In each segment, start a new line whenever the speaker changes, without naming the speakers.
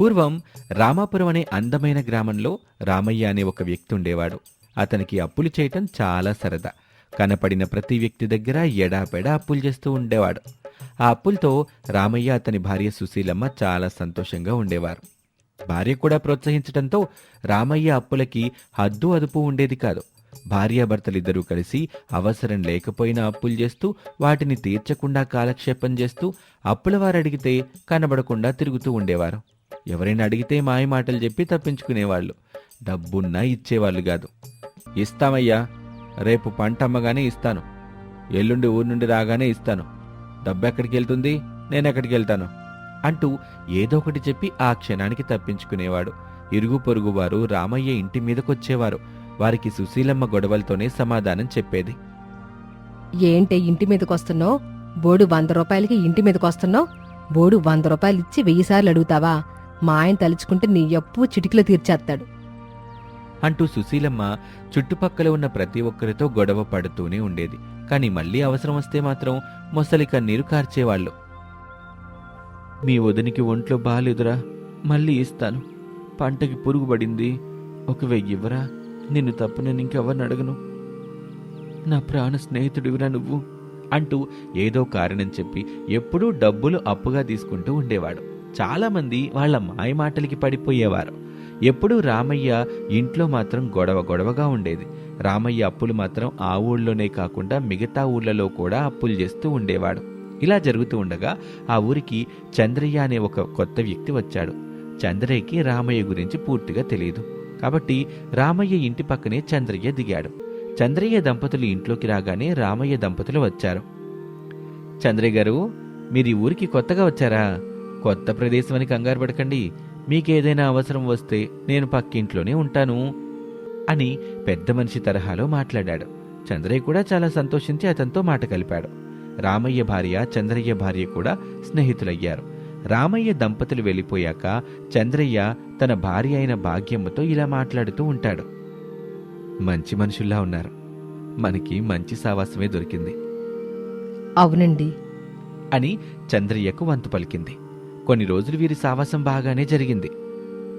పూర్వం రామాపురం అనే అందమైన గ్రామంలో రామయ్య అనే ఒక వ్యక్తి ఉండేవాడు. అతనికి అప్పులు చేయటం చాలా సరదా. కనపడిన ప్రతి వ్యక్తి దగ్గర ఎడాపెడా అప్పులు చేస్తూ ఉండేవాడు. ఆ అప్పులతో రామయ్య అతని భార్య సుశీలమ్మ చాలా సంతోషంగా ఉండేవారు. భార్య కూడా ప్రోత్సహించడంతో రామయ్య అప్పులకి హద్దు అదుపు ఉండేది కాదు. భార్యాభర్తలిద్దరూ కలిసి అవసరం లేకపోయినా అప్పులు చేస్తూ వాటిని తీర్చకుండా కాలక్షేపం చేస్తూ అప్పుల వారు అడిగితే కనబడకుండా తిరుగుతూ ఉండేవారు. ఎవరైనా అడిగితే మాయ మాటలు చెప్పి తప్పించుకునేవాళ్ళు. డబ్బున్నా ఇచ్చేవాళ్ళు కాదు. ఇస్తామయ్యా రేపు పంట అమ్మగానే ఇస్తాను. ఎల్లుండి ఊరు నుండి రాగానే ఇస్తాను. డబ్బు ఎక్కడికి వెళ్తుంది? నేను ఎక్కడికి వెళ్తాను? అంటూ ఏదో ఒకటి చెప్పి ఆ క్షణానికి తప్పించుకునేవాడు. ఇరుగు పొరుగు వారు రామయ్య ఇంటి మీదకొచ్చేవారు. వారికి సుశీలమ్మ గొడవలతోనే సమాధానం చెప్పేది.
ఏంటే ఇంటి మీదకి వస్తున్నావు బోడు వంద రూపాయలకి ఇంటి మీదకొస్తున్నావు? బోడు వంద రూపాయలు ఇచ్చి వెయ్యి సార్లు అడుగుతావా? మా ఆయన తలుచుకుంటే నీ అప్పు చిటికలో తీర్చేస్తాడు.
అంటూ సుశీలమ్మ చుట్టుపక్కల ఉన్న ప్రతి ఒక్కరితో గొడవ పడుతూనే ఉండేది. కానీ మళ్ళీ అవసరం వస్తే మాత్రం మొసలి కన్నీరు కార్చేవాళ్ళు. మీ వదినికి ఒంట్లో బాలేదురా మళ్ళీ ఇస్తాను. పంటకి పురుగు పడింది ఒక వెయ్యి ఇవ్వరా? నిన్ను తప్పు నేను ఇంకెవరిని అడగను. నా ప్రాణ స్నేహితుడివిరా నువ్వు అంటూ ఏదో కారణం చెప్పి ఎప్పుడూ డబ్బులు అప్పుగా తీసుకుంటూ ఉండేవాడు. చాలామంది వాళ్ళ మాయమాటలకి పడిపోయేవారు. ఎప్పుడూ రామయ్య ఇంట్లో మాత్రం గొడవ గొడవగా ఉండేది. రామయ్య అప్పులు మాత్రం ఆ ఊళ్ళోనే కాకుండా మిగతా ఊళ్ళలో కూడా అప్పులు చేస్తూ ఉండేవాడు. ఇలా జరుగుతూ ఉండగా ఆ ఊరికి చంద్రయ్య అనే ఒక కొత్త వ్యక్తి వచ్చాడు. చంద్రయ్యకి రామయ్య గురించి పూర్తిగా తెలియదు కాబట్టి రామయ్య ఇంటి పక్కనే చంద్రయ్య దిగాడు. చంద్రయ్య దంపతులు ఇంట్లోకి రాగానే రామయ్య దంపతులు వచ్చారు. చంద్రయ్య గారు మీరు ఈ ఊరికి కొత్తగా వచ్చారా? కొత్త ప్రదేశం అని కంగారు పడకండి. మీకేదైనా అవసరం వస్తే నేను పక్కింట్లోనే ఉంటాను అని పెద్ద మనిషి తరహాలో మాట్లాడాడు. చంద్రయ్య కూడా చాలా సంతోషించి అతనితో మాట కలిపాడు. రామయ్య భార్య చంద్రయ్య భార్య కూడా స్నేహితులయ్యారు. రామయ్య దంపతులు వెళ్ళిపోయాక చంద్రయ్య తన భార్య అయిన భాగ్యమ్మతో ఇలా మాట్లాడుతూ ఉంటాడు. మంచి మనుషుల్లా ఉన్నారు. మనకి మంచి సావాసమే దొరికింది.
అవునండి.
అని చంద్రయ్యకు వంతు పలికింది. కొన్ని రోజులు వీరి సావాసం బాగానే జరిగింది.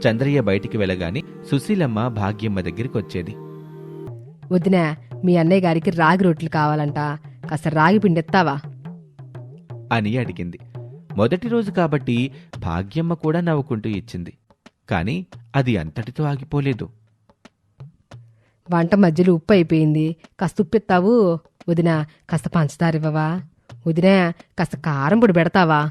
చంద్రయ్య బయటికి వెళ్ళగానే సుశీలమ్మ భాగ్యమ్మ దగ్గరికి వచ్చేది.
వదినా మీ అన్నయ్య గారికి రాగి రొట్టెలు కావాలంట. కాస్త రాగి పిండి ఎత్తావా?
అని అడిగింది. మొదటి రోజు కాబట్టి భాగ్యమ్మ కూడా నవ్వుకుంటూ ఇచ్చింది. కాని అది అంతటితో ఆగిపోలేదు.
వంట మధ్యలో ఉప్పు అయిపోయింది. కాస్త ఉప్పు ఎత్తావు? వదినా కాస్త పంచదార ఇవ్వవా వదినా కాస్త కారం పొడి పెడతావా?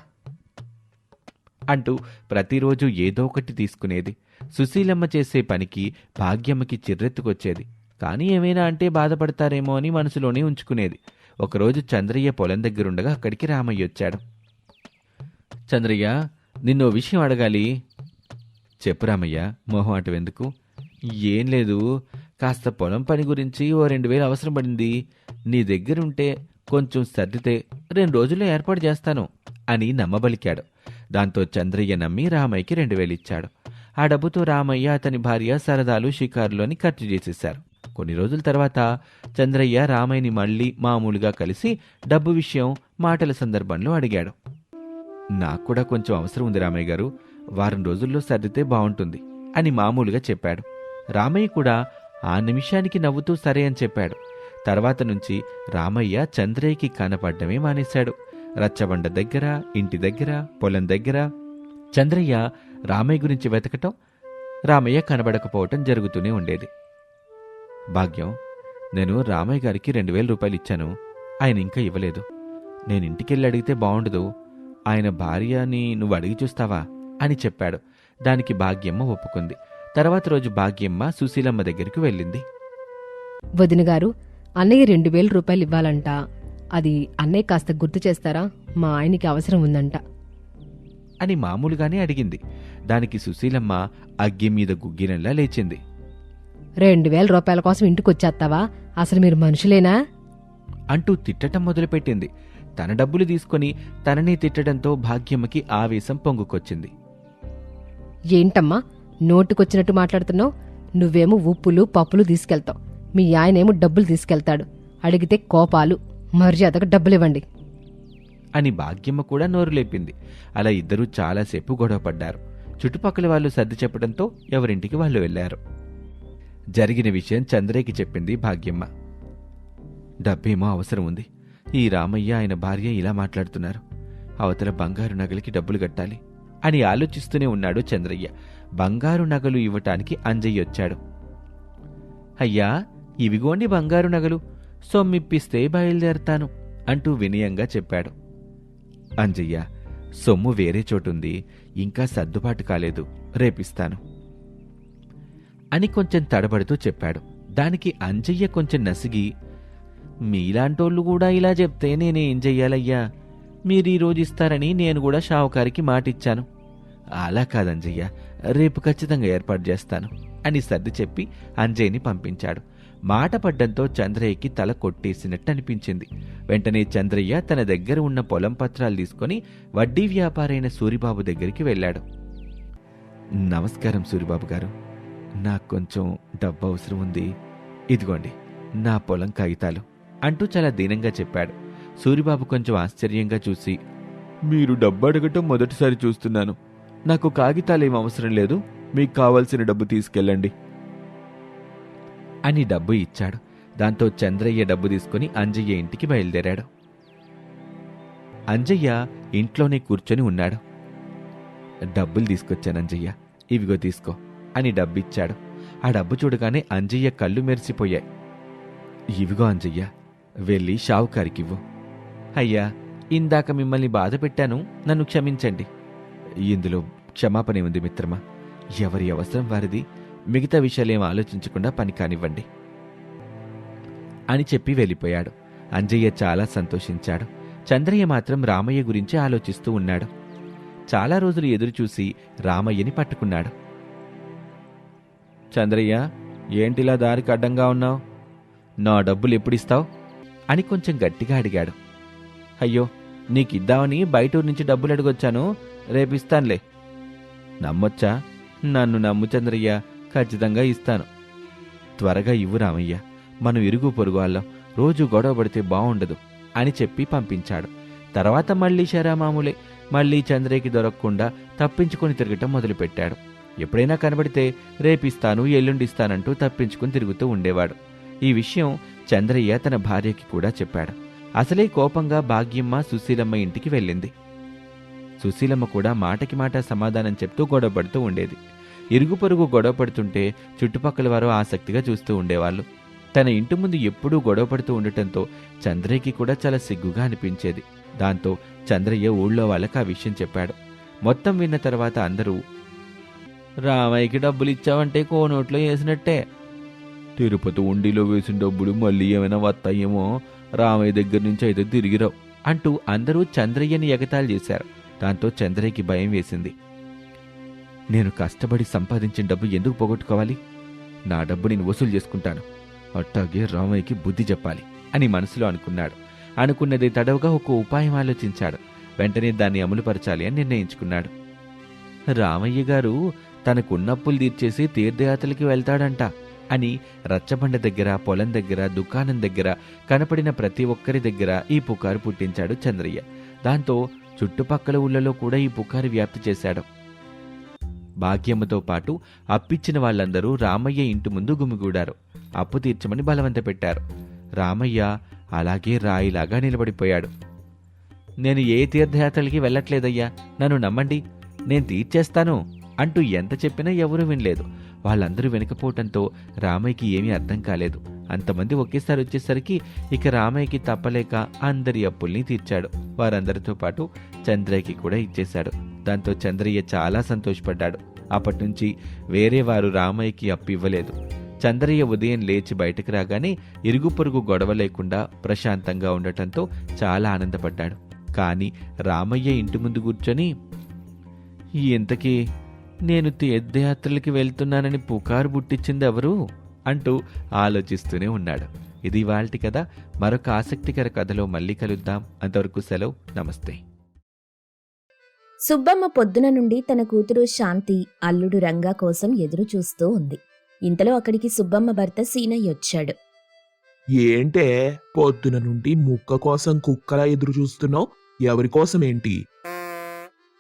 అంటూ ప్రతిరోజు ఏదో ఒకటి తీసుకునేది. సుశీలమ్మ చేసే పనికి భాగ్యమ్మకి చిర్రెత్తుకొచ్చేది. కానీ ఏమైనా అంటే బాధపడతారేమో అని మనసులోనే ఉంచుకునేది. ఒకరోజు చంద్రయ్య పొలం దగ్గరుండగా అక్కడికి రామయ్య వచ్చాడు. చంద్రయ్య నిన్నో విషయం అడగాలి. చెప్పు రామయ్య మొహం అటు ఎందుకు ఏం లేదు కాస్త పొలం పని గురించి ఓ రెండు వేలు అవసరం పడింది. నీ దగ్గరుంటే కొంచెం సర్దితే రెండు రోజుల్లో ఏర్పాటు చేస్తాను అని నమ్మబలికాడు. దాంతో చంద్రయ్య నమ్మి రామయ్యకి రెండు వేలు ఇచ్చాడు ఆ డబ్బుతో రామయ్య అతని భార్య సరదాలు షికారులోని ఖర్చు చేసేశారు. కొన్ని రోజుల తర్వాత చంద్రయ్య రామయ్యని మళ్ళీ మామూలుగా కలిసి డబ్బు విషయం మాటల సందర్భంలో అడిగాడు. నాకు కూడా కొంచెం అవసరం ఉంది రామయ్య గారు. వారం రోజుల్లో సర్దితే బాగుంటుంది అని మామూలుగా చెప్పాడు. రామయ్య కూడా ఆ నిమిషానికి నవ్వుతూ సరే అని చెప్పాడు. తర్వాత నుంచి రామయ్య చంద్రయ్యకి కనపడ్డమే మానేశాడు. రచ్చబండ దగ్గర ఇంటి దగ్గర పొలం దగ్గర. చంద్రయ్య రామయ్య గురించి వెతకటం రామయ్య కనబడకపోవటం జరుగుతూనే ఉండేది. భాగ్యం నేను రామయ్య గారికి రెండు వేల రూపాయలు ఇచ్చాను. ఆయన ఇంకా ఇవ్వలేదు. నేను ఇంటికెళ్ళి అడిగితే బాగుండదు ఆయన భార్యని నువ్వు అడిగి చూస్తావా? అని చెప్పాడు. దానికి భాగ్యమ్మ ఒప్పుకుంది. తర్వాత రోజు భాగ్యమ్మ సుశీలమ్మ దగ్గరికి వెళ్ళింది.
వదినగారు అన్నయ్య రెండు వేల రూపాయలు ఇవ్వాలంట. అది అన్నయ్య కాస్త గుర్తు చేస్తారా? మా ఆయనకి అవసరం ఉందంట.
అని మామూలుగానే అడిగింది. దానికి సుశీలమ్మ అగ్గి మీద గుగ్గినలా లేచింది.
రెండు వేల రూపాయల కోసం ఇంటికి వచ్చేస్తావా అసలు మీరు మనుషులేనా?
అంటూ తిట్టటం మొదలుపెట్టింది. తన డబ్బులు తీసుకొని తననే తిట్టడంతో భాగ్యమ్మకి ఆవేశం పొంగుకొచ్చింది.
ఏంటమ్మా? నోటుకొచ్చినట్టు మాట్లాడుతున్నావు? నువ్వేమో ఉప్పులు పప్పులు తీసుకెళ్తావు. మీ ఆయనేమో డబ్బులు తీసుకెళ్తాడు. అడిగితే కోపాలు. మర్యాదగా డబ్బులు ఇవ్వండి.
అని భాగ్యమ్మ కూడా నోరు లేపింది. అలా ఇద్దరూ చాలాసేపు గొడవపడ్డారు చుట్టుపక్కల వాళ్ళు సర్ది చెప్పడంతో ఎవరింటికి వాళ్ళు వెళ్ళారు జరిగిన విషయం చంద్రయ్యకి చెప్పింది భాగ్యమ్మ. డబ్బేమో అవసరం ఉంది. ఈ రామయ్య ఆయన భార్య ఇలా మాట్లాడుతున్నారు. అవతల బంగారు నగలకి డబ్బులు కట్టాలి అని ఆలోచిస్తూనే ఉన్నాడు చంద్రయ్య. బంగారు నగలు ఇవ్వటానికి అంజయ్య వచ్చాడు. అయ్యా ఇవిగోండి బంగారు నగలు. సొమ్మిప్పిస్తే బయలుదేరతాను అంటూ వినయంగా చెప్పాడు. అంజయ్య సొమ్ము వేరే చోటుంది ఇంకా సర్దుబాటు కాలేదు రేపిస్తాను అని కొంచెం తడబడుతూ చెప్పాడు. దానికి అంజయ్య కొంచెం నసిగి మీలాంటోళ్ళు కూడా ఇలా చెప్తే నేనేం చెయ్యాలయ్యా? మీరు ఈరోజు ఇస్తారని నేను కూడా షావుకారికి మాటిచ్చాను. అలా కాదంజయ్య రేపు ఖచ్చితంగా ఏర్పాటు చేస్తాను అని సర్ది చెప్పి అంజయ్యని పంపించాడు. మాట పడ్డంతో చంద్రయ్యకి తల కొట్టేసినట్టు అనిపించింది. వెంటనే చంద్రయ్య తన దగ్గర ఉన్న పొలం పత్రాలు తీసుకొని వడ్డీ వ్యాపారైన సూరిబాబు దగ్గరికి వెళ్ళాడు. నమస్కారం సూరిబాబు గారు. నాకు కొంచెం డబ్బు అవసరం ఉంది. ఇదిగోండి నా పొలం కాగితాలు అంటూ చాలా దీనంగా చెప్పాడు. సూరిబాబు కొంచెం ఆశ్చర్యంగా చూసి మీరు డబ్బు అడగటం మొదటిసారి చూస్తున్నాను. నాకు కాగితాలేం అవసరం లేదు. మీకు కావలసిన డబ్బు తీసుకెళ్ళండి. అని డబ్బు ఇచ్చాడు. దాంతో చంద్రయ్య డబ్బు తీసుకుని అంజయ్య ఇంటికి బయలుదేరాడు. అంజయ్య ఇంట్లోనే కూర్చొని ఉన్నాడు. డబ్బులు తీసుకొచ్చాను అంజయ్య. ఇవిగో తీసుకో అని డబ్బిచ్చాడు. ఆ డబ్బు చూడగానే అంజయ్య కళ్ళు మెరిసిపోయాయి. ఇవిగో అంజయ్య వెళ్ళి షావుకారికివ్వు. అయ్యా ఇందాక మిమ్మల్ని బాధ పెట్టాను. నన్ను క్షమించండి. ఇందులో క్షమాపణ ఉంది మిత్రమా? ఎవరి అవసరం వారిది? మిగతా విషయాలేం ఆలోచించకుండా పని కానివ్వండి. అని చెప్పి వెళ్ళిపోయాడు. అంజయ్య చాలా సంతోషించాడు. చంద్రయ్య మాత్రం రామయ్య గురించి ఆలోచిస్తూ ఉన్నాడు. చాలా రోజులు ఎదురుచూసి రామయ్యని పట్టుకున్నాడు. చంద్రయ్య ఏంటిలా దారికి అడ్డంగా ఉన్నావు? నా డబ్బులు ఎప్పుడిస్తావు? అని కొంచెం గట్టిగా అడిగాడు. అయ్యో నీకిద్దామని బయటూరు నుంచి డబ్బులు అడిగొచ్చాను. రేపిస్తానులే. నమ్మొచ్చా? నన్ను నమ్ము చంద్రయ్య. ఖచ్చితంగా ఇస్తాను. త్వరగా ఇవ్వు రామయ్య. మనం ఇరుగు పొరుగు వాళ్ళం. రోజు గొడవ పడితే బాగుండదు అని చెప్పి పంపించాడు. తర్వాత మళ్ళీ శరామాములే మళ్ళీ చంద్రయ్యకి దొరకకుండా తప్పించుకొని తిరగటం మొదలుపెట్టాడు. ఎప్పుడైనా కనబడితే రేపిస్తాను ఎల్లుండిస్తానంటూ తప్పించుకుని తిరుగుతూ ఉండేవాడు. ఈ విషయం చంద్రయ్య తన భార్యకి కూడా చెప్పాడు. అసలే కోపంగా భాగ్యమ్మ సుశీలమ్మ ఇంటికి వెళ్ళింది. సుశీలమ్మ కూడా మాటకి మాట సమాధానం చెప్తూ గొడవపడుతూ ఉండేది. ఇరుగు పొరుగు గొడవ పడుతుంటే చుట్టుపక్కల వారు ఆసక్తిగా చూస్తూ ఉండేవాళ్ళు. తన ఇంటి ముందు ఎప్పుడూ గొడవ పడుతూ ఉండటంతో చంద్రయ్యకి కూడా చాలా సిగ్గుగా అనిపించేది. దాంతో చంద్రయ్య ఊళ్ళో వాళ్ళకి ఆ విషయం చెప్పాడు. మొత్తం విన్న తర్వాత అందరూ రామయ్యకి డబ్బులు ఇచ్చావంటే కోనోట్లో వేసినట్టే. తిరుపతి ఉండిలో వేసిన డబ్బులు మళ్ళీ ఏమైనా వస్తాయేమో? రామయ్య దగ్గర నుంచి అయితే తిరిగిరావు. అంటూ అందరూ చంద్రయ్యని ఎగతాళి చేశారు. దాంతో చంద్రయ్యకి భయం వేసింది. నేను కష్టపడి సంపాదించిన డబ్బు ఎందుకు పోగొట్టుకోవాలి? నా డబ్బు నేను వసూలు చేసుకుంటాను. అట్టాగే రామయ్యకి బుద్ధి చెప్పాలి అని మనసులో అనుకున్నాడు. అనుకున్నది తడవుగా ఒక ఉపాయం ఆలోచించాడు. వెంటనే దాన్ని అమలుపరచాలి అని నిర్ణయించుకున్నాడు. రామయ్య గారు తనకున్నప్పులు తీర్చేసి తీర్థయాత్రలకి వెళ్తాడంట అని రచ్చబండ దగ్గర పొలం దగ్గర దుకాణం దగ్గర కనపడిన ప్రతి ఒక్కరి దగ్గర ఈ పుకారు పుట్టించాడు చంద్రయ్య. దాంతో చుట్టుపక్కల ఊళ్ళలో కూడా ఈ పుకారు వ్యాప్తి చేశాడు. భాగ్యమ్మతో పాటు అప్పిచ్చిన వాళ్ళందరూ రామయ్య ఇంటి ముందు గుమిగూడారు. అప్పు తీర్చమని బలవంత పెట్టారు. రామయ్య అలాగే రాయిలాగా నిలబడిపోయాడు. నేను ఏ తీర్థయాత్రలకి వెళ్ళట్లేదయ్యా. నన్ను నమ్మండి. నేను తీర్చేస్తాను అంటూ ఎంత చెప్పినా ఎవరూ వినలేదు. వాళ్ళందరూ వెనుకపోవటంతో రామయ్యకి ఏమీ అర్థం కాలేదు. అంతమంది ఒకేసారి వచ్చేసరికి ఇక రామయ్యకి తప్పలేక అందరి అప్పుల్ని తీర్చాడు. వారందరితో పాటు చంద్రయ్యకి కూడా ఇచ్చేశాడు. దాంతో చంద్రయ్య చాలా సంతోషపడ్డాడు. అప్పటి నుంచి వేరే వారు రామయ్యకి అప్పివ్వలేదు చంద్రయ్య ఉదయం లేచి బయటకు రాగానే ఇరుగు పొరుగు గొడవ లేకుండా ప్రశాంతంగా ఉండటంతో చాలా ఆనందపడ్డాడు. కానీ రామయ్య ఇంటి ముందు కూర్చొని ఇంతకీ నేను తీర్థయాత్రలకి వెళ్తున్నానని పుకారు బుట్టించింది ఎవరు అంటూ ఆలోచిస్తూనే ఉన్నాడు. ఇది వాళ్ళటి కథ. మరొక ఆసక్తికర కథలో మళ్ళీ కలుద్దాం. అంతవరకు సెలవు. నమస్తే.
సుబ్బమ్మ పొద్దున నుండి తన కూతురు శాంతి అల్లుడు రంగా కోసం ఎదురు చూస్తూ ఉంది. ఇంతలో అక్కడికి సుబ్బమ్మ భర్త సీనయ్య వచ్చాడు.
ఏంటే పొద్దున నుండి ముక్క కోసం కుక్కలా ఎదురు చూస్తున్నావు ఎవరి కోసం ఏంటి?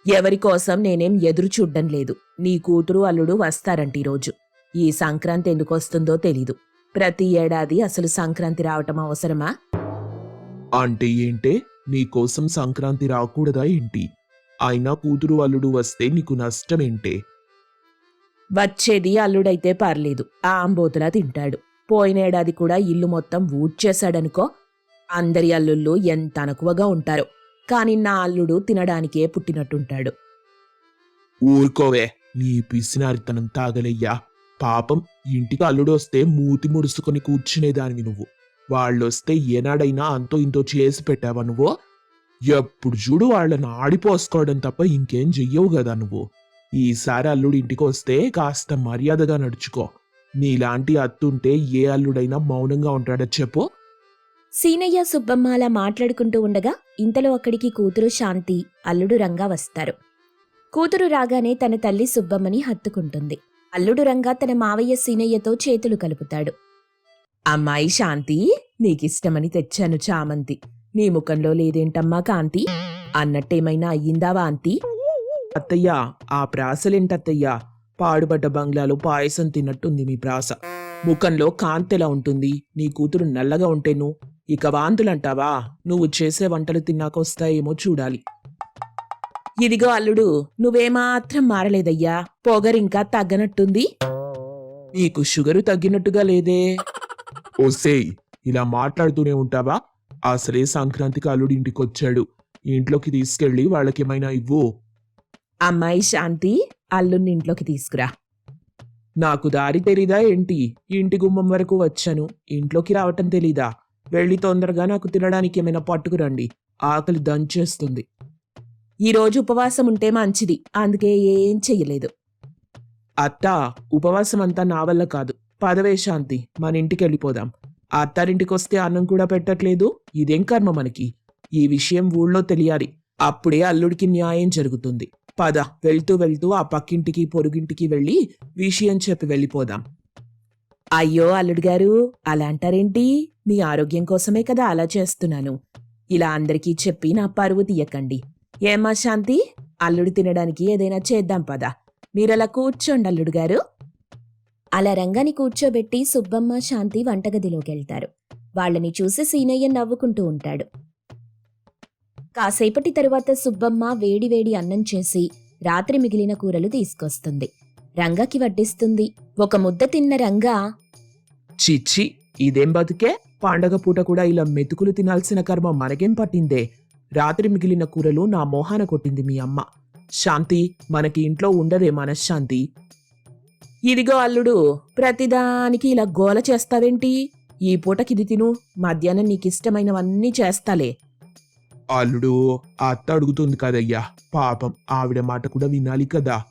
ఎవరి కోసం నేనేం ఎదురు చూడ్డం లేదు. నీ కూతురు అల్లుడు వస్తారంట ఈరోజు. ఈ సంక్రాంతి ఎందుకు వస్తుందో తెలీదు. ప్రతి ఏడాది అసలు సంక్రాంతి రావటం అవసరమా?
అంటే ఏంటే? నీకోసం సంక్రాంతి రాకూడదా ఏంటి? అయినా కూతురు అల్లుడు వస్తే నీకు నష్టమేంటే?
వచ్చేది అల్లుడైతే పర్లేదు ఆ అంబోతులా తింటాడు. పోయిన ఏడాది కూడా ఇల్లు మొత్తం ఊడ్చేశాడనుకో అందరి అల్లుళ్ళు ఎంత అనకువగా ఉంటారో. కాని నా అల్లుడు తినడానికే పుట్టినట్టుంటాడు.
ఊరుకోవే నీ పిసినారితనం తాగలయ్యా. పాపం ఇంటికి అల్లుడు వస్తే మూతి ముడుసుకొని కూర్చునేదానివి నువ్వు. వాళ్ళొస్తే ఏనాడైనా అంతో ఇంతో చేసి పెట్టావా నువ్వు? ఎప్పుడు చూడు వాళ్ళని ఆడిపోసుకోవడం తప్ప ఇంకేం చెయ్యవు కదా నువ్వు. ఈసారి అల్లుడు ఇంటికి వస్తే కాస్త మర్యాదగా నడుచుకో. నీలాంటి అత్తుంటే ఏ అల్లుడైనా మౌనంగా ఉంటాడో చెప్పు?
సీనయ్య సుబ్బమ్మ అలా మాట్లాడుకుంటూ ఉండగా ఇంతలో అక్కడికి కూతురు శాంతి అల్లుడు రంగా వస్తారు. కూతురు రాగానే తన తల్లి సుబ్బమ్మని హత్తుకుంటుంది. అల్లుడు రంగా తన మావయ్య సీనయ్యతో చేతులు కలుపుతాడు. అమ్మాయి శాంతి నీకిష్టమని తెచ్చాను చామంతి. నీ ముఖంలో లేదేంటమ్మా కాంతి? అన్నట్టేమైనా అయ్యిందా వాంతి
అత్తయ్యా ఆ ప్రాసలేంటత్తయ్యా? పాడుబడ్డ బంగ్లాలో పాయసం తిన్నట్టుంది మీ ప్రాస. ముఖంలో కాంతెలా ఉంటుంది? నీ కూతురు నల్లగా ఉంటేను? ఇక వాంతులంటావా? నువ్వు చేసే వంటలు తిన్నాకొస్తాయేమో చూడాలి.
ఇదిగో అల్లుడు నువ్వేమాత్రం మారలేదయ్యా. పొగరింకా తగ్గనట్టుంది.
నీకు షుగరు తగ్గినట్టుగా లేదే. ఓసేయ్ ఇలా మాట్లాడుతూనే ఉంటావా? అసలే సంక్రాంతికి అల్లుడి ఇంటికి వచ్చాడు ఇంట్లోకి తీసుకెళ్ళి వాళ్ళకేమైనా ఇవ్వు.
అమ్మాయి శాంతి అల్లుని ఇంట్లోకి తీసుకురా.
నాకు దారి తెలీదా ఏంటి? ఇంటి గుమ్మం వరకు వచ్చాను. ఇంట్లోకి రావటం తెలీదా? వెళ్ళి తొందరగా నాకు తినడానికి ఏమైనా పట్టుకురండి. ఆకలి దంచేస్తుంది.
ఈ రోజు ఉపవాసం ఉంటే మంచిది. అందుకే ఏం చెయ్యలేదు.
అత్త ఉపవాసం అంతా నా వల్ల కాదు. పదవే శాంతి. మన ఇంటికి వెళ్ళిపోదాం ఆ అత్తారింటికి వస్తే అన్నం కూడా పెట్టట్లేదు. ఇదేం కర్మ మనకి? ఈ విషయం ఊళ్ళో తెలియాలి. అప్పుడే అల్లుడికి న్యాయం జరుగుతుంది. పద వెళ్తూ వెళ్తూ ఆ పక్కింటికి పొరుగింటికి వెళ్ళి విషయం చెప్పి వెళ్ళిపోదాం.
అయ్యో అల్లుడు గారు అలా అంటారేంటి? మీ ఆరోగ్యం కోసమే కదా అలా చేస్తున్నాను. ఇలా అందరికీ చెప్పి నా పరువు తీయకండి. ఏమా శాంతి? అల్లుడు తినడానికి ఏదైనా చేద్దాం పదా. మీరలా కూర్చోండి అల్లుడు గారు అలా రంగని కూర్చోబెట్టి సుబ్బమ్మ శాంతి వంటగదిలోకి వెళ్తారు. వాళ్ళని చూసి సీనయ్య నవ్వుకుంటూ ఉంటాడు. కాసేపటి తరువాత సుబ్బమ్మ వేడివేడి అన్నం చేసి రాత్రి మిగిలిన కూరలు తీసుకొస్తుంది. రంగాకి వడ్డిస్తుంది. ఒక ముద్ద తిన్న రంగా
చిచ్చి ఇదేం బతుకే? పండగ పూట కూడా ఇలా మెతుకులు తినాల్సిన కర్మ మనకేం పట్టిందే? రాత్రి మిగిలిన కూరలు నా మోహాన కొట్టింది మీ అమ్మ. శాంతి మనకి ఇంట్లో ఉండదే మనశ్శాంతి.
ఇదిగో అల్లుడు ప్రతిదానికి ఇలా గోల చేస్తావేంటి? ఈ పూటకిది తిను మధ్యాహ్నం నీకిష్టమైనవన్నీ చేస్తాలే.
అల్లుడు అత్త అడుగుతుంది కదయ్యా పాపం ఆవిడ మాట కూడా వినాలి కదా.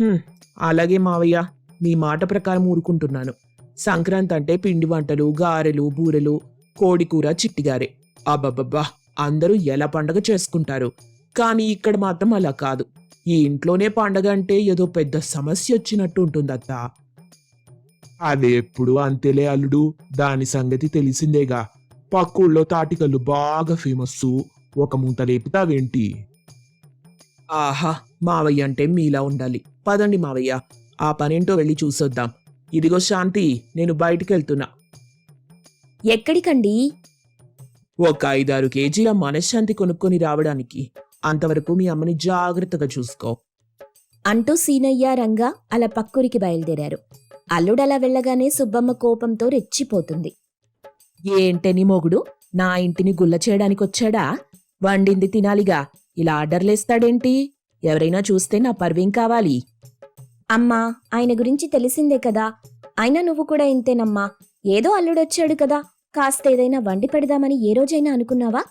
"హ్మ్, అలాగే మావయ్య మీ మాట ప్రకారం ఊరుకుంటున్నాను. సంక్రాంతి అంటే పిండి వంటలు గారెలు బూరెలు కోడికూర చిట్టిగారే. అబ్బబ్బబ్బా అందరూ ఎలా పండగ చేసుకుంటారు? కానీ ఇక్కడ మాత్రం అలా కాదు. ఈ ఇంట్లోనే పండగ అంటే ఏదో పెద్ద సమస్య వచ్చినట్టు ఉంటుంది అది ఎప్పుడు అంతేలే అల్లుడు దాని సంగతి తెలిసిందేగా. పక్కూళ్ళో తాటికల్లు బాగా ఫేమస్ ఒక మూత లేపుతావేంటి? ఆహా మావయ్య అంటే మీలా ఉండాలి. పదండి మావయ్య ఆ పనేంటో వెళ్ళి చూసొద్దాం. ఇదిగో శాంతి నేను బయటికి వెళ్తున్నా
ఎక్కడికండి?
ఒక ఐదారు కేజీల మనశ్శాంతి కొనుక్కొని రావడానికి. అంతవరకు మీ అమ్మని జాగ్రత్తగా చూసుకో.
అంటూ సీనయ్య రంగా అలా పక్కూరికి బయలుదేరారు. అల్లుడలా వెళ్ళగానే సుబ్బమ్మ కోపంతో రెచ్చిపోతుంది. ఏంటని మొగుడు? నా ఇంటిని గుల్ల చేయడానికొచ్చాడా? వండింది తినాలిగా. ఇలా ఆర్డర్లేస్తాడేంటి? ఎవరైనా చూస్తే నా పర్వేం కావాలి? అమ్మా ఆయన గురించి తెలిసిందే కదా. అయినా నువ్వు కూడా ఇంతేనమ్మా. ఏదో అల్లుడొచ్చాడు కదా. కాస్త ఏదైనా వండి పెడదామని ఏ రోజైనా అనుకున్నావా?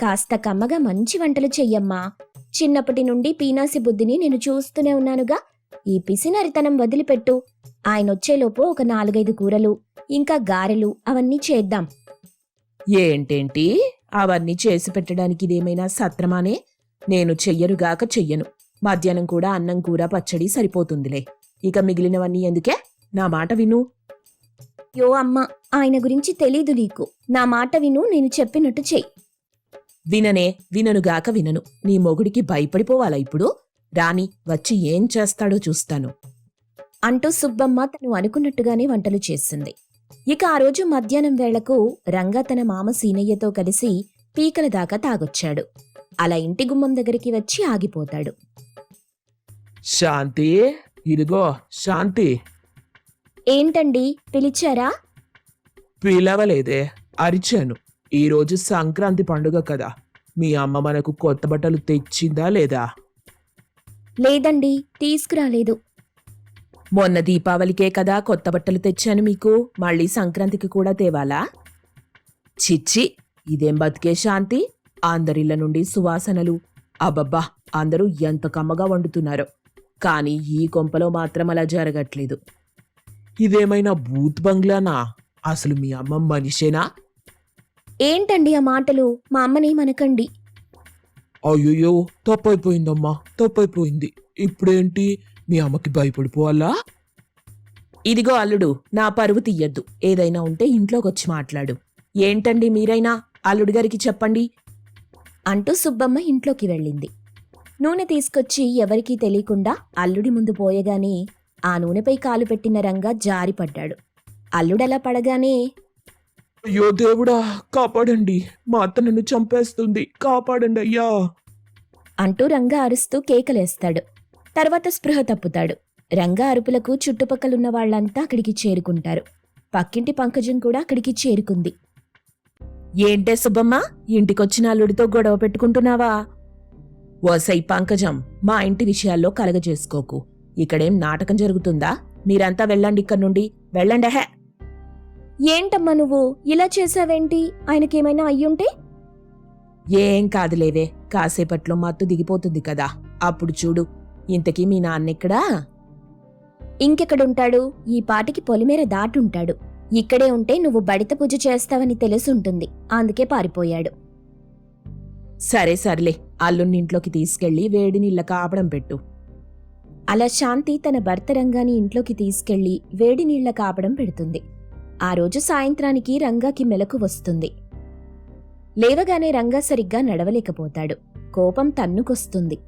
కాస్త కమ్మగా మంచి వంటలు చెయ్యమ్మా. చిన్నప్పటి నుండి పీనాసి బుద్ధిని నేను చూస్తూనే ఉన్నానుగా. ఈ పిసినరితనం వదిలిపెట్టు. ఆయనొచ్చేలోపు ఒక నాలుగైదు కూరలు ఇంకా గారెలు అవన్నీ చేద్దాం. ఏంటేంటి? అవన్నీ చేసి పెట్టడానికి ఇదేమైనా సత్రమానే? నేను చెయ్యనుగాక చెయ్యను. మధ్యాహ్నం కూడా అన్నం కూర పచ్చడి సరిపోతుందిలే. ఇక మిగిలినవన్నీ ఎందుకే? నా మాట విను. యో అమ్మ ఆయన గురించి తెలీదు నీకు. నా మాట విను నేను చెప్పినట్టు చెయ్యి. విననే విననుగాక వినను. నీ మొగుడికి భయపడిపోవాలా ఇప్పుడు? రాని వచ్చి ఏం చేస్తాడో చూస్తాను. అంటూ సుబ్బమ్మ తను అనుకున్నట్టుగానే వంటలు చేసింది. ఇక ఆ రోజు మధ్యాహ్నం వేళకు రంగా తన మామ సీనయ్యతో కలిసి పీకల దాకా తాగొచ్చాడు. అలా ఇంటి గుమ్మం దగ్గరికి వచ్చి ఆగిపోతాడు.
శాంతి ఇదిగో శాంతి.
ఏంటండి పిలిచారా?
పిలవలేదే అరిచాను. ఈరోజు సంక్రాంతి పండుగ కదా. మీ అమ్మ మనకు కొత్త బట్టలు తెచ్చిందా లేదా?
లేదండి తీసుకురాలేదు. మొన్న దీపావళికే కదా కొత్త బట్టలు తెచ్చాను మీకు. మళ్ళీ సంక్రాంతికి కూడా తేవాలా? చిచ్చి ఇదేం బతికే శాంతి? అందరిళ్ళ నుండి సువాసనలు. అబ్బబ్బా అందరూ ఎంత కమ్మగా వండుతున్నారో. కానీ ఈ కొంపలో మాత్రం అలా జరగట్లేదు.
ఇదేమైనా బూత్ బంగ్లానా? అసలు మీ అమ్మ మనిషేనా?
ఏంటండి ఆ మాటలు? మా అమ్మని మనకండి.
అయ్యో తప్పైపోయిందమ్మా తప్పైపోయింది. ఇప్పుడేంటి? మీ అమ్మకి భయపడిపోవాలా?
ఇదిగో అల్లుడు నా పరువు తీయద్దు. ఏదైనా ఉంటే ఇంట్లోకొచ్చి మాట్లాడు. ఏంటండి మీరైనా? అల్లుడు గారికి చెప్పండి. అంటూ సుబ్బమ్మ ఇంట్లోకి వెళ్ళింది. నూనె తీసుకొచ్చి ఎవరికీ తెలియకుండా అల్లుడి ముందు పోయగానే ఆ నూనెపై కాలు పెట్టిన రంగా జారిపడ్డాడు. అల్లుడలా పడగానే
అయ్యో దేవుడా కాపాడండి. మా అత్త నన్ను చంపేస్తుంది. కాపాడండి అయ్యా
అంటూ రంగా అరుస్తూ కేకలేస్తాడు. తర్వాత స్పృహ తప్పుతాడు. రంగా అరుపులకు చుట్టుపక్కలున్న వాళ్ళంతా అక్కడికి చేరుకుంటారు. పక్కింటి పంకజం కూడా అక్కడికి చేరుకుంది. ఏంటే సుబ్బమ్మ ఇంటికొచ్చిన అల్లుడితో గొడవ పెట్టుకుంటున్నావా? ఓసై పంకజం మా ఇంటి విషయాల్లో కలగజేసుకోకు. ఇక్కడేం నాటకం జరుగుతుందా? మీరంతా వెళ్ళండి ఇక్కడి నుండి వెళ్ళండి హే. ఏంటమ్మా నువ్వు? ఇలా చేసావేంటి ఆయనకేమైనా అయ్యుంటే? ఏం కాదులేవే కాసేపట్లో మత్తు దిగిపోతుంది కదా. అప్పుడు చూడు ఇంతకీ మీ నాన్నెక్కడా? ఇంకెక్కడుంటాడు? ఈ పాటికి పొలిమేర దాటుంటాడు. ఇక్కడే ఉంటే నువ్వు బడిత పూజ చేస్తావని తెలుసుంటుంది. అందుకే పారిపోయాడు. సరే సర్లే. అల్లుణ్ణి ఇంట్లోకి తీసుకెళ్ళి వేడి నీళ్ళ కాపడం పెట్టు. అలా శాంతి తన భర్త రంగాని ఇంట్లోకి తీసుకెళ్ళి వేడి నీళ్ళ కాపడం పెడుతుంది. ఆ రోజు సాయంత్రానికి రంగాకి మెలకు వస్తుంది. లేవగానే రంగా సరిగ్గా నడవలేకపోతాడు. కోపం తన్నుకొస్తుంది.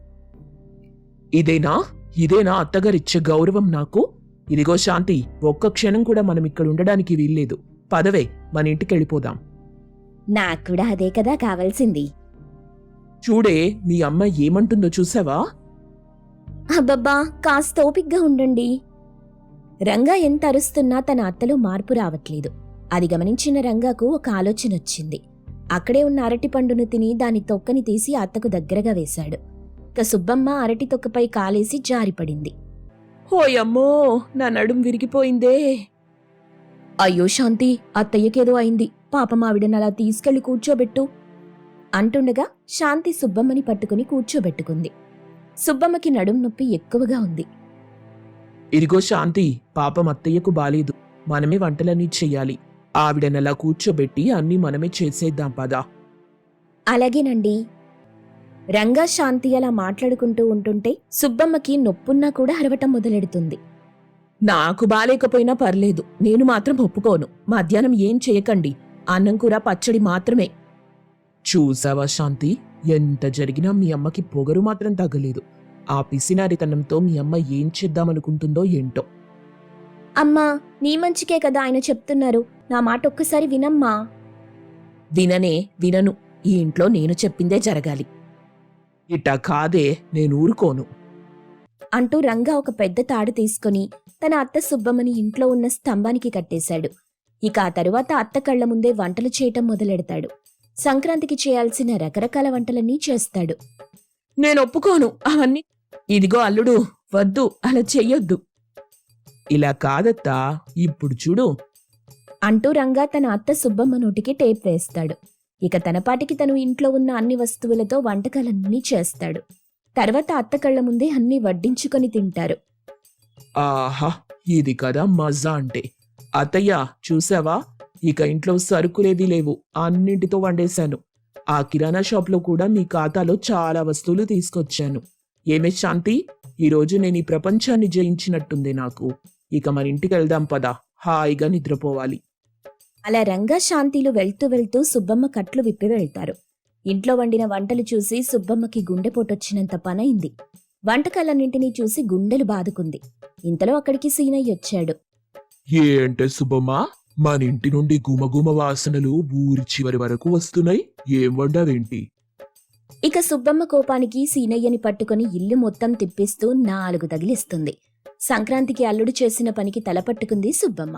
ఇదేనా? ఇదేనా అత్తగారిచ్చే గౌరవం నాకు? ఇదిగో శాంతి ఒక్క క్షణం కూడా మనం ఇక్కడ ఉండడానికి వీల్లేదు. పదవే మన ఇంటికి వెళ్ళిపోదాం
నాకు కూడా అదే కదా కావాల్సింది.
చూడే మీ అమ్మ ఏమంటుందో చూసావా?
అబ్బబ్బా కాస్త ఓపిగ్గా ఉండండి. రంగా ఎంత అరుస్తున్నా తన అత్తలో మార్పు రావట్లేదు. అది గమనించిన రంగాకు ఒక ఆలోచన వచ్చింది అక్కడే ఉన్న అరటి పండును తిని దాని తొక్కని తీసి అత్తకు దగ్గరగా వేశాడు. ఇక సుబ్బమ్మ అరటి తొక్కపై కాలేసి జారిపడింది.
ఓయమ్మో నా నడుం విరిగిపోయిందే.
అయ్యో శాంతి అత్తయ్యకేదో అయింది. పాపం ఆవిడని అలా తీసుకెళ్ళి కూర్చోబెట్టు. అంటుండగా శాంతి సుబ్బమ్మని పట్టుకుని కూర్చోబెట్టుకుంది. సుబ్బమ్మకి నడుం నొప్పి ఎక్కువగా ఉంది.
ఇదిగో శాంతి పాపం అత్తయ్యకు బాలేదు. మనమే వంటలన్నీ చెయ్యాలి ఆవిడనలా కూర్చోబెట్టి అన్నీ మనమే చేసేద్దాం పదా.
అలాగేనండి. రంగా శాంతి అలా మాట్లాడుకుంటూ ఉంటుంటే సుబ్బమ్మకి నొప్పున్నా కూడా అరవటం మొదలెడుతుంది. నాకు బాలేకపోయినా పర్లేదు నేను మాత్రం ఒప్పుకోను. మధ్యాహ్నం ఏం చేయకండి అన్నం కూర పచ్చడి మాత్రమే.
చూసావా శాంతి ఎంత జరిగినా మీ అమ్మకి పొగరు మాత్రం తగ్గలేదు. ఆ పిసినారితనంతో మీ అమ్మ ఏం చేద్దామనుకుంటుందో ఏంటో.
అమ్మా నీ మంచికే కదా ఆయన చెప్తున్నారు. నా మాట ఒక్కసారి వినమ్మా. విననే వినను. ఈ ఇంట్లో నేను చెప్పిందే జరగాలి.
ఇట్టా కాదే నేను ఊరుకోను.
అంటూ రంగా ఒక పెద్ద తాడు తీసుకుని తన అత్త సుబ్బమ్మని ఇంట్లో ఉన్న స్తంభానికి కట్టేశాడు. ఇక ఆ తరువాత అత్త కళ్ళ ముందే వంటలు చేయటం మొదలెడతాడు. సంక్రాంతికి చేయాల్సిన రకరకాల వంటలన్నీ చేస్తాడు. నేను ఒప్పుకోను. అవన్నీ ఇదిగో అల్లుడు వద్దు అలా చెయ్యొద్దు.
ఇలా కాదత్తా ఇప్పుడు చూడు.
అంటూ రంగా తన అత్త సుబ్బమ్మ నోటికి టేప్ వేస్తాడు. ఇక తన పాటికి తను ఇంట్లో ఉన్న అన్ని వస్తువులతో వంటకాలన్నీ చేస్తాడు. తర్వాత అత్త కళ్ళ ముందే అన్ని వడ్డించుకొని తింటారు.
ఆహా ఇది కదా మజా అంటే. అత్తయ్య చూసావా? ఇక ఇంట్లో సరుకులేవి లేవు అన్నింటితో వండేశాను. ఆ కిరాణా షాప్లో కూడా మీ ఖాతాలో చాలా వస్తువులు తీసుకొచ్చాను. ఏమే శాంతి? ఈరోజు నేను ఈ ప్రపంచాన్ని జయించినట్టుంది నాకు. ఇక మన ఇంటికి వెళ్దాం పదా. హాయిగా నిద్రపోవాలి.
అలా రంగా శాంతిలు వెళ్తూ వెళ్తూ సుబ్బమ్మ కట్లు విప్పి వెళ్తారు. ఇంట్లో వండిన వంటలు చూసి సుబ్బమ్మకి గుండెపోటొచ్చినంత పనైంది వంటకాలన్నింటినీ చూసి గుండెలు బాదుకుంది. ఇంతలో అక్కడికి సీనయ్య వచ్చాడు.
ఏంటే సుబ్బమ్మ? మన ఇంటి నుండి గుమగుమ వాసనలు ఊరి చివరి వరకు వస్తున్నాయి. ఏం వండావేంటి?
ఇక సుబ్బమ్మ కోపానికి సీనయ్యని పట్టుకుని ఇల్లు మొత్తం తిప్పిస్తూ నాలుగు తగిలిస్తుంది. సంక్రాంతికి అల్లుడు చేసిన పనికి తలపట్టుకుంది సుబ్బమ్మ.